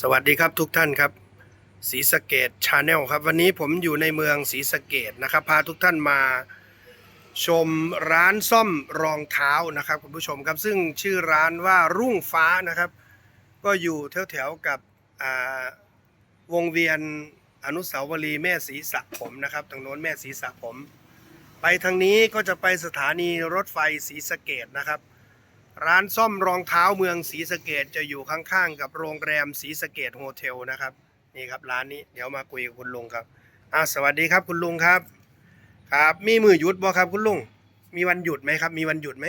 สวัสดีครับทุกท่านครับศรีสะเกดชาแนลครับ วันนี้ผมอยู่ในเมืองศรีสะเกดนะครับ พาทุกท่านมาชมร้านซ่อมรองเท้านะครับคุณผู้ชมครับซึ่งชื่อร้านว่ารุ่งฟ้านะครับ ก็อยู่แถวๆกับวงเวียนอนุสาวรีย์แม่ศรีสะผมนะครับทางโน้นแม่ศรีสะผม ไปทางนี้ก็จะไปสถานีรถไฟศรีสะเกดนะครับ ร้านซ่อมรองเท้าเมืองศรีสะเกดจะอยู่ข้างๆ กับโรงแรมศรีสะเกดโฮเทลนะครับนี่ครับร้านนี้เดี๋ยวมาคุยกับคุณลุงครับอ่าสวัสดีครับคุณลุงครับ ครับ มีมือหยุดบ่ครับคุณลุงมีวันหยุดไหมครับ มีวันหยุดไหม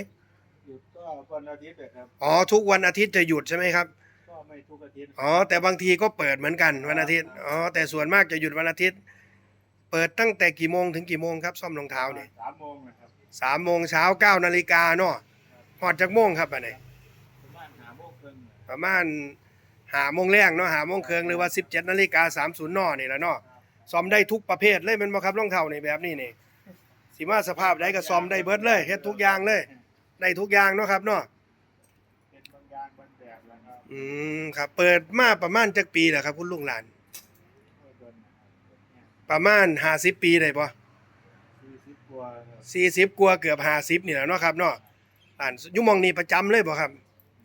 หยุดก็วันอาทิตย์นะครับอ๋อทุกวันอาทิตย์จะหยุดใช่ไหมครับก็ไม่ทุกอาทิตย์อ๋อแต่บางทีก็เปิดเหมือนกันวันอาทิตย์อ๋อแต่ส่วนมากจะหยุดวันอาทิตย์ เปิดตั้งแต่กี่โมงถึงกี่โมงครับซ่อมรองเท้าเนี่ยสามโมงนะครับสามโมงเช้าเก้านาฬิกาเนาะห อดจากโมงครับอันไหนประมาณหาโมงครึ่งประมาณหาโมงแรงเนาะหาโมงเคืองหรือว่า 17นาฬิกาสามศูนย์นอนี่แหละเนาะซ่อมได้ทุกประเภทเลยแมันบ่ครับรองเท้านี่แบบนี้นี่สิมาสภาพใดก็ซ่อมได้เบิดเลยเฮ็ดทุกอย่างเลยได้ทุกอย่างเนาะครับเนาะเป็นบางอย่างบางแบบแล้วครับอืมครับ เปิดมาประมาณจักปีแล้วครับ คุณลุงหลานก็โดนนะครับเนี่ยประมาณ50ปีได้บ่สี่สิบกว่าครับ40กว่าเกือบ50นี่แหละเนาะครับเนาะ หลานอยู่มองนี้ประจำเลยบ่ครับ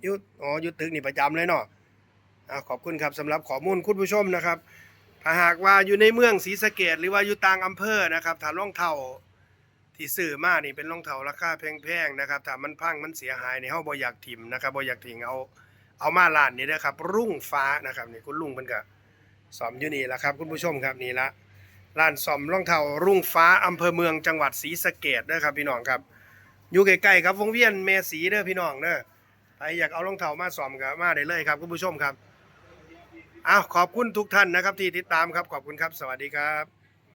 อยู่อ๋ออยู่ตึกนี่ประจำเลยเนาะอ่าขอบคุณครับสำหรับข้อมูลคุณผู้ชมนะครับ ถ้าหากว่าอยู่ในเมืองศรีสะเกดหรือว่าอยู่ต่างอำเภอนะครับถ้ารองเท้าที่ซื้อมานี่เป็นรองเท้าราคาแพงๆนะครับถ้ามันพังมันเสียหายในเฮาบ่อยากถิ่มนะครับบ่อยากทิ้งเอาเอามาร้านนี้นะครับ รุ่งฟ้านะครับนี่คุณลุงเพิ่นก็ซ่อมอยู่นี่แหละครับ คุณผู้ชมครับนี่ละร้านซ่อมรองเท้ารุ่งฟ้าอำเภอเมืองจังหวัดศรีสะเกดนะครับพี่น้องครับ อยู่ใกล้ๆครับวงเวียนเมสีเด้อพี่น้องเด้อใครอยากเอารองเท้ามาซ่อมก็มาได้เลยครับคุณผู้ชมครับอ้าวขอบคุณทุกท่านนะครับที่ติดตามครับขอบคุณครับ สวัสดีครับ